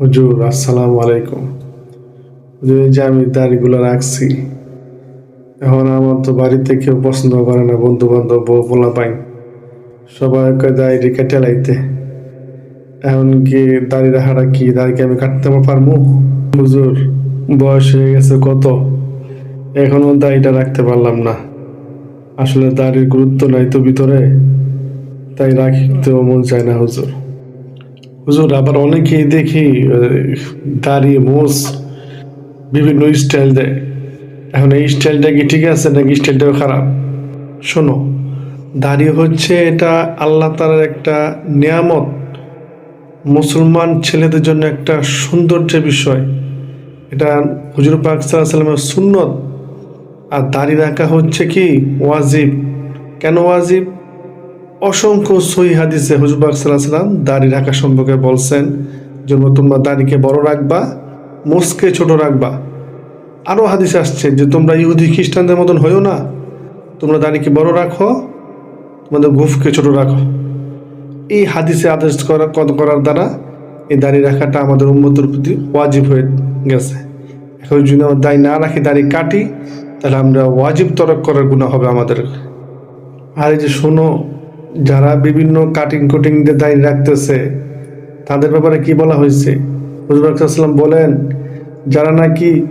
হুজুর, আসসালামু আলাইকুম। হুজুর, এই যে আমি দাড়িগুলো রাখছি, এখন আমার তো বাড়িতে কেউ পছন্দ করে না বন্ধু বান্ধব বউ পোলা পাই। সবাই দাড়ি কেটে লাইতে এখন কি দাড়ি রাখাটা কি? দাড়িকে আমি কাটতে পারব? হুজুর, বয়স হয়ে গেছে কত? এখনও দাড়িটা রাখতে পারলাম না। আসলে দাড়ির গুরুত্ব নাই তো ভিতরে, তাই রাখতেও মন চায় না, হুজুর। হুজুর, আবার অনেকেই দেখি দাড়ি মোষ বিভিন্ন স্টাইল দেয়। এখন এই স্টাইলটা কি ঠিক আছে নাকি স্টাইলটাও খারাপ? শোনো, দাড়ি হচ্ছে এটা আল্লাহ তালার একটা নিয়ামত। মুসলমান ছেলেদের জন্য একটা সৌন্দর্যের বিষয়। এটা হুজুর পাক সাল্লামের সুন্নত। আর দাড়ি রাখা হচ্ছে কি, ওয়াজিব। কেন ওয়াজিব? অসংখ্য সহি হাদিসে সাল্লাহ সাল্লাম দাড়ি রাখা সম্পর্কে বলছেন, জন্য তোমরা দাড়িকে বড় রাখবা, মোসকে ছোট রাখবা। আরও হাদিস আসছে যে তোমরা ইহুদি খ্রিস্টানদের মতন হইও না, তোমরা দাড়িকে বড় রাখো, তোমাদের গুফকে ছোট রাখো। এই হাদিসে আদেশ করা কত- করার দ্বারা এই দাড়ি রাখাটা আমাদের উন্মতের প্রতি ওয়াজিব হয়ে গেছে। এখন যদি আমরা দাড়ি না রাখি, দাড়ি কাটি, তাহলে আমরা ওয়াজিব তরক করার গুণা হবে আমাদের। আর এই যে শোনো যারা বিভিন্ন কাটিং কুটিং দিয়ে দাড়ি রাখতেছে, তাদের ব্যাপারে কি বলা হয়েছে? হুজুরাম বলেন, যারা নাকি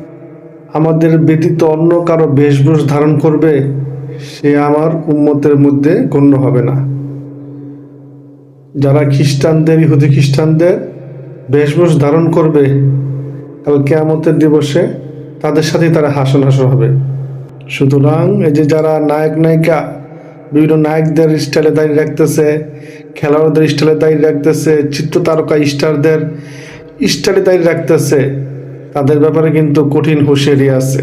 আমাদের ব্যতীত অন্য কারও বেশভূষ ধারণ করবে, সে আমার উম্মতের মধ্যে গণ্য হবে না। যারা খ্রিস্টানদের, ইহুদি খ্রিস্টানদের বেশভূষ ধারণ করবে, কাল কেয়ামতের দিবসে তাদের সাথেই তারা হাসন হাসন হবে। সুতরাং এই যে যারা নায়ক নায়িকা বিভিন্ন নায়কদের স্টাইলে দাঁড়িয়ে রাখতেছে, খেলোয়াড়দের স্টাইলে দাঁড়িয়ে রাখতেছে, চিত্র তারকা স্টারদের স্টাইলে দাঁড়িয়ে রাখতেছে। তাদের ব্যাপারে কিন্তু কঠিন হুঁশিয়ারি আছে।